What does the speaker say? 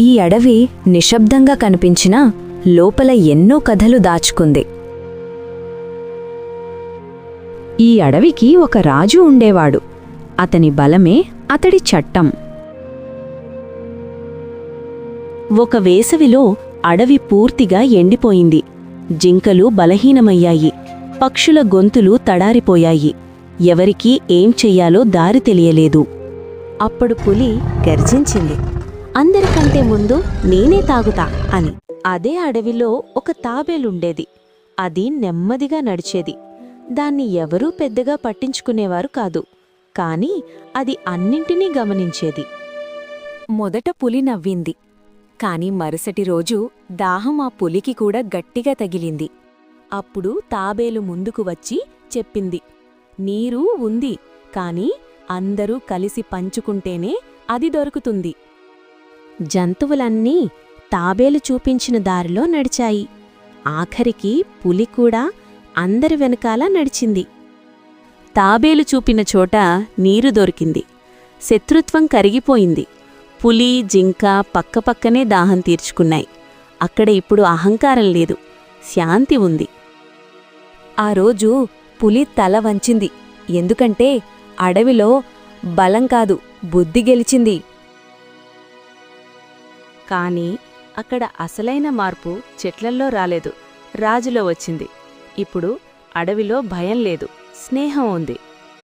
ఈ అడవి నిశ్శబ్దంగా కనిపించినా లోపల ఎన్నో కథలు దాచుకుంది. ఈ అడవికి ఒక రాజు ఉండేవాడు. అతని బలమే అతడి చట్టం. ఒక వేసవిలో అడవి పూర్తిగా ఎండిపోయింది. జింకలు బలహీనమయ్యాయి. పక్షుల గొంతులు తడారిపోయాయి. ఎవరికీ ఏం చెయ్యాలో దారి తెలియలేదు. అప్పుడు పులి గర్జించింది. అందరికంటే ముందు నేనే తాగుతా అని. అదే అడవిలో ఒక తాబేలుండేది. అది నెమ్మదిగా నడిచేది. దాన్ని ఎవరూ పెద్దగా పట్టించుకునేవారు కాదు. కాని అది అన్నింటినీ గమనించేది. మొదట పులి నవ్వింది. కాని మరుసటి రోజు దాహం ఆ పులికి కూడా గట్టిగా తగిలింది. అప్పుడు తాబేలు ముందుకు వచ్చి చెప్పింది. నీరు ఉంది. కాని అందరూ కలిసి పంచుకుంటేనే అది దొరుకుతుంది. జంతువులన్నీ తాబేలు చూపించిన దారిలో నడిచాయి. ఆఖరికి పులి కూడా అందరి వెనకాల నడిచింది. తాబేలు చూపిన చోట నీరు దొరికింది. శత్రుత్వం కరిగిపోయింది. పులి జింక పక్కపక్కనే దాహం తీర్చుకున్నాయి. అక్కడ ఇప్పుడు అహంకారం లేదు. శాంతి ఉంది. ఆ రోజు పులి తల వంచింది. ఎందుకంటే అడవిలో బలం కాదు బుద్ధి గెలిచింది. కానీ అక్కడ అసలైన మార్పు చెట్లల్లో రాలేదు. రాజులో వచ్చింది. ఇప్పుడు అడవిలో భయం లేదు. స్నేహం ఉంది.